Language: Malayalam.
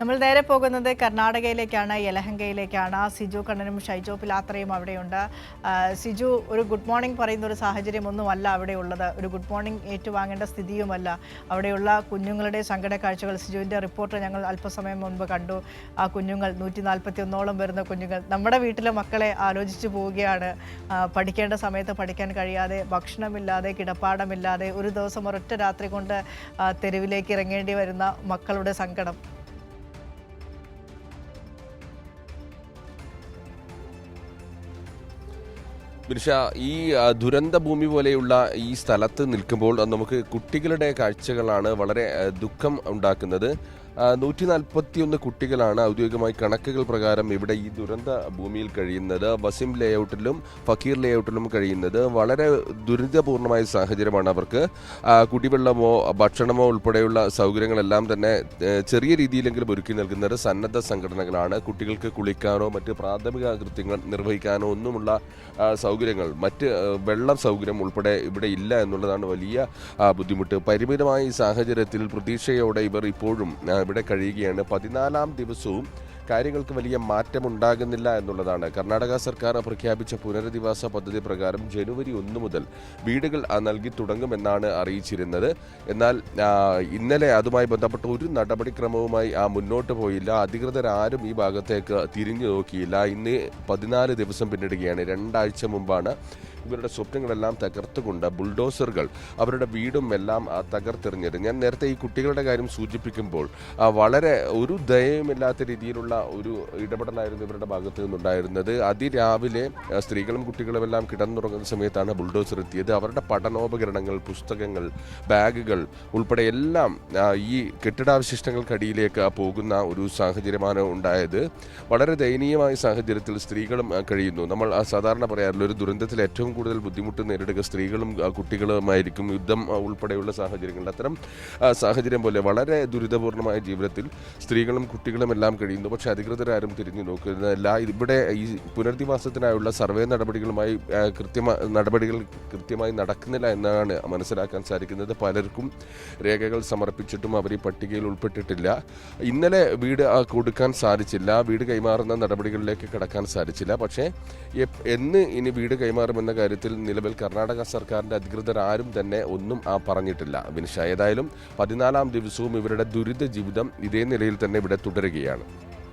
നമ്മൾ നേരെ പോകുന്നത് കർണാടകയിലേക്കാണ് യലഹങ്കയിലേക്കാണ് സിജു കണ്ണനും ഷൈജോ പിലാത്രയും അവിടെയുണ്ട്. സിജു ഒരു ഗുഡ് മോർണിംഗ് പറയുന്ന ഒരു സാഹചര്യമൊന്നുമല്ല അവിടെ ഉള്ളത്. ഒരു ഗുഡ് മോർണിംഗ് ഏറ്റുവാങ്ങേണ്ട സ്ഥിതിയുമല്ല അവിടെയുള്ള കുഞ്ഞുങ്ങളുടെ സങ്കട കാഴ്ചകൾ. സിജുവിന്റെ റിപ്പോർട്ട് ഞങ്ങൾ അല്പസമയം മുൻപ് കണ്ടു. ആ കുഞ്ഞുങ്ങൾ നൂറ്റി നാൽപ്പത്തി ഒന്നോളം വരുന്ന കുഞ്ഞുങ്ങൾ നമ്മുടെ വീട്ടിലെ മക്കളെ ആലോചിച്ചു പോവുകയാണ്. പഠിക്കേണ്ട സമയത്ത് പഠിക്കാൻ കഴിയാതെ ഭക്ഷണമില്ലാതെ കിടപ്പാടമില്ലാതെ ഒരു ദിവസം ഒരൊറ്റ രാത്രി കൊണ്ട് തെരുവിലേക്ക് ഇറങ്ങേണ്ടി വരുന്ന മക്കളുടെ സങ്കടം. ബിനിഷ ഈ ദുരന്ത ഭൂമി പോലെയുള്ള ഈ സ്ഥലത്ത് നിൽക്കുമ്പോൾ നമുക്ക് കുട്ടികളുടെ കാഴ്ചകളാണ് വളരെ ദുഃഖം ഉണ്ടാക്കുന്നത്. നൂറ്റി നാൽപ്പത്തി ഒന്ന് കുട്ടികളാണ് ഔദ്യോഗികമായി കണക്കുകൾ പ്രകാരം ഇവിടെ ഈ ദുരന്ത ഭൂമിയിൽ കഴിയുന്നത്. വസിം ലേഔട്ടിലും ഫക്കീർ ലേഔട്ടിലും കഴിയുന്നത്. വളരെ ദുരിതപൂർണമായ സാഹചര്യമാണ് അവർക്ക്. കുടിവെള്ളമോ ഭക്ഷണമോ ഉൾപ്പെടെയുള്ള സൗകര്യങ്ങളെല്ലാം തന്നെ ചെറിയ രീതിയിലെങ്കിലും ഒരുക്കി നൽകുന്നത് സന്നദ്ധ സംഘടനകളാണ്. കുട്ടികൾക്ക് കുളിക്കാനോ മറ്റ് പ്രാഥമിക കൃത്യങ്ങൾ നിർവഹിക്കാനോ ഒന്നുമുള്ള സൗകര്യങ്ങൾ മറ്റ് വെള്ളം സൗകര്യം ഉൾപ്പെടെ ഇവിടെ ഇല്ല എന്നുള്ളതാണ് വലിയ ബുദ്ധിമുട്ട്. പരിമിതമായ ഈ സാഹചര്യത്തിൽ പ്രതീക്ഷയോടെ ഇവർ ഇപ്പോഴും ആ, ഇവിടെ കഴിയുകയാണ്. പതിനാലാം ദിവസവും കാര്യങ്ങൾക്ക് വലിയ മാറ്റമുണ്ടാകുന്നില്ല എന്നുള്ളതാണ്. കർണാടക സർക്കാർ പ്രഖ്യാപിച്ച പുനരധിവാസ പദ്ധതി പ്രകാരം ജനുവരി ഒന്ന് മുതൽ വീടുകൾ നൽകി തുടങ്ങുമെന്നാണ് അറിയിച്ചിരുന്നത്. എന്നാൽ ഇന്നലെ അതുമായി ബന്ധപ്പെട്ട ഒരു നടപടിക്രമവുമായി ആ മുന്നോട്ട് പോയില്ല. അധികൃതർ ആരും ഈ ഭാഗത്തേക്ക് തിരിഞ്ഞു നോക്കിയില്ല. ഇന്ന് പതിനാല് ദിവസം പിന്നിടുകയാണ്. രണ്ടാഴ്ച മുമ്പാണ് ഇവരുടെ സ്വപ്നങ്ങളെല്ലാം തകർത്തുകൊണ്ട് ബുൾഡോസറുകൾ അവരുടെ വീടും എല്ലാം തകർത്തെറിഞ്ഞിരുന്നു ഞാൻ നേരത്തെ ഈ കുട്ടികളുടെ കാര്യം സൂചിപ്പിക്കുമ്പോൾ വളരെ ഒരു ദയവുമില്ലാത്ത രീതിയിലുള്ള ഒരു ഇടപെടലായിരുന്നു ഇവരുടെ ഭാഗത്തു നിന്നുണ്ടായിരുന്നത്. അതിരാവിലെ സ്ത്രീകളും കുട്ടികളും എല്ലാം കിടന്നുറങ്ങുന്ന സമയത്താണ് ബുൾഡോസർ എത്തിയത്. അവരുടെ പഠനോപകരണങ്ങൾ പുസ്തകങ്ങൾ ബാഗുകൾ ഉൾപ്പെടെ എല്ലാം ഈ കെട്ടിടാവശിഷ്ടങ്ങൾക്കടിയിലേക്ക് പോകുന്ന ഒരു സാഹചര്യമാണ് ഉണ്ടായത്. വളരെ ദയനീയമായ സാഹചര്യത്തിൽ സ്ത്രീകളും കഴിയുന്നു. നമ്മൾ സാധാരണ പറയാറില്ല ഒരു ദുരന്തത്തിൽ ഏറ്റവും കൂടുതൽ ബുദ്ധിമുട്ട് നേരിടുക. സ്ത്രീകളും കുട്ടികളുമായിരിക്കും യുദ്ധം ഉൾപ്പെടെയുള്ള സാഹചര്യങ്ങൾ അത്തരം സാഹചര്യം പോലെ വളരെ ദുരിതപൂർണമായ ജീവിതത്തിൽ സ്ത്രീകളും കുട്ടികളും എല്ലാം കഴിയുന്നു. പക്ഷേ അധികൃതരാരും തിരിഞ്ഞു നോക്കുന്നില്ല ഇവിടെ ഈ പുനരധിവാസത്തിനായുള്ള സർവേ നടപടികളുമായി കൃത്യമായ നടപടികൾ കൃത്യമായി നടക്കുന്നില്ല എന്നാണ് മനസ്സിലാക്കാൻ സാധിക്കുന്നത്. പലർക്കും രേഖകൾ സമർപ്പിച്ചിട്ടും അവർ ഈ പട്ടികയിൽ ഉൾപ്പെട്ടിട്ടില്ല. ഇന്നലെ വീട് കൊടുക്കാൻ സാധിച്ചില്ല. വീട് കൈമാറുന്ന നടപടികളിലേക്ക് കടക്കാൻ സാധിച്ചില്ല. പക്ഷേ എന്ന് ഇനി വീട് കൈമാറുമെന്ന കാര്യത്തിൽ നിലവിൽ കർണാടക സർക്കാരിന്റെ അധികൃതർ ആരും തന്നെ ഒന്നും ആ, പറഞ്ഞിട്ടില്ല. വിനിഷ ഏതായാലും പതിനാലാം ദിവസവും ഇവരുടെ ദുരിത ജീവിതം ഇതേ നിലയിൽ തന്നെ ഇവിടെ തുടരുകയാണ്.